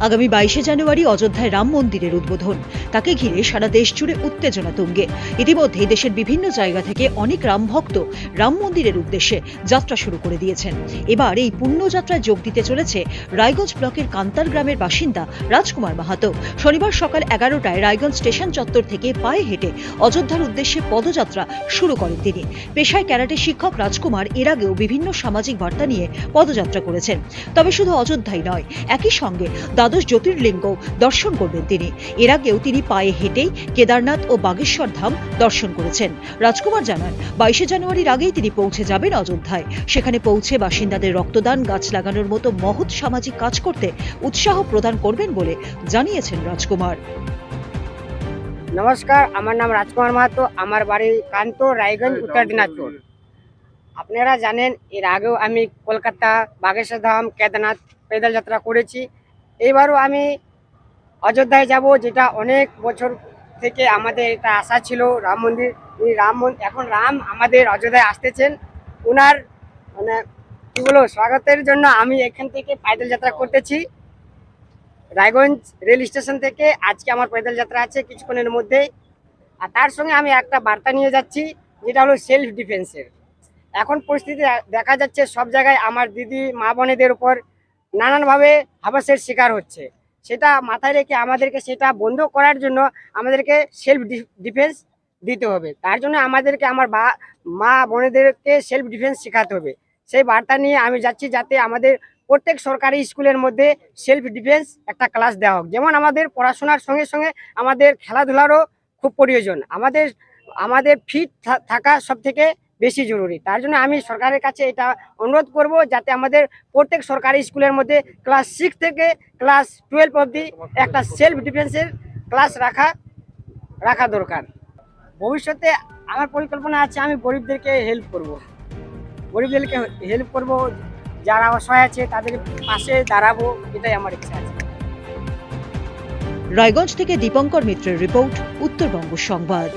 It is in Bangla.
আগামী বাইশে জানুয়ারি অযোধ্যায় রাম মন্দিরের উদ্বোধন। তাকে ঘিরে সারা দেশ জুড়ে উত্তেজনা তুঙ্গে। ইতিমধ্যে দেশের বিভিন্ন জায়গা থেকে অনেক রাম ভক্ত রাম মন্দিরের উদ্দেশ্যে যাত্রা শুরু করে দিয়েছেন। এবার এই পুণ্যযাত্রায় যোগ দিতে চলেছে রায়গঞ্জ ব্লকের কান্তার গ্রামের বাসিন্দা রাজকুমার মাহাতো। শনিবার সকাল এগারোটায় রায়গঞ্জ স্টেশন চত্বর থেকে পায়ে হেঁটে অযোধ্যার উদ্দেশ্যে পদযাত্রা শুরু করেন তিনি। পেশায় ক্যারাটে শিক্ষক রাজকুমার এর আগেও বিভিন্ন সামাজিক বার্তা নিয়ে পদযাত্রা করেছেন। তবে শুধু অযোধ্যাই নয়, একই সঙ্গে দ্বাদশ জ্যোতির্লিঙ্গ দর্শন করবেন তিনি। এর আগেও তিনি পায়ে হেঁটেই কেদারনাথ ও বাগেশ্বর ধাম দর্শন করেছেন। রাজকুমার জানান, বাইশে জানুয়ারির আগেই তিনি পৌঁছে যাবেন অযোধ্যায়। সেখানে পৌঁছে বাসিন্দাদের রক্তদান, গাছ লাগানোর মতো মহৎ সামাজিক কাজ করতে উৎসাহ প্রদান করবেন বলে জানিয়েছেন রাজকুমার। নমস্কার, আমার নাম রাজকুমার মাহাতো। আমার বাড়ি কান্ত, রায়গঞ্জ, উত্তর দিনাজপুর। আপনারা জানেন, এর আগেও আমি কলকাতা, বাগেশ্বর ধাম, কেদারনাথ পেদল যাত্রা করেছি। এবারও আমি অযোধ্যায় যাব, যেটা অনেক বছর থেকে আমাদের এটা আশা ছিল, রাম মন্দির এই রাম এখন রাম আমাদের অযোধ্যায় আসতেছেন। ওনার মানে কি স্বাগতের জন্য আমি এখান থেকে পায়দল যাত্রা করতেছি। রায়গঞ্জ রেল স্টেশন থেকে আজকে আমার পৈদল যাত্রা আছে কিছুক্ষণের মধ্যে আর তার সঙ্গে আমি একটা বার্তা নিয়ে যাচ্ছি, যেটা হলো সেলফ ডিফেন্সের এখন পরিস্থিতি দেখা যাচ্ছে সব জায়গায় আমার দিদি, মা বোনেদের উপর নানানভাবে হাবাসের শিকার হচ্ছে। সেটা মাথায় রেখে আমাদেরকে সেটা বন্ধ করার জন্য আমাদেরকে সেলফ ডিফেন্স দিতে হবে। তার জন্য আমাদেরকে আমার বা, মা বোনেদেরকে সেলফ ডিফেন্স শেখাতে হবে। সেই বার্তা নিয়ে আমি যাচ্ছি যাতে আমাদের প্রত্যেক সরকারি স্কুলের মধ্যে সেলফ ডিফেন্স একটা ক্লাস দেওয়া হোক। যেমন আমাদের পড়াশোনার সঙ্গে সঙ্গে আমাদের খেলাধুলারও খুব প্রয়োজন। আমাদের আমাদের ফিট থাকা সব থেকে বেশি জরুরি। তার জন্য আমি সরকারের কাছে এটা অনুরোধ করব যাতে আমাদের প্রত্যেক সরকারি স্কুলের মধ্যে ক্লাস সিক্স থেকে ক্লাস টুয়েলভ অবধি একটা সেলফ ডিফেন্সের ক্লাস রাখা রাখা দরকার। ভবিষ্যতে আমার পরিকল্পনা আছে, আমি গরিবদেরকে হেল্প করব। গরিবদেরকে হেল্প করব, যারা অসহায় আছে তাদের পাশে দাঁড়াবো, এটাই আমার ইচ্ছা আছে। রায়গঞ্জ থেকে দীপঙ্কর মিত্রের রিপোর্ট, উত্তরবঙ্গ সংবাদ।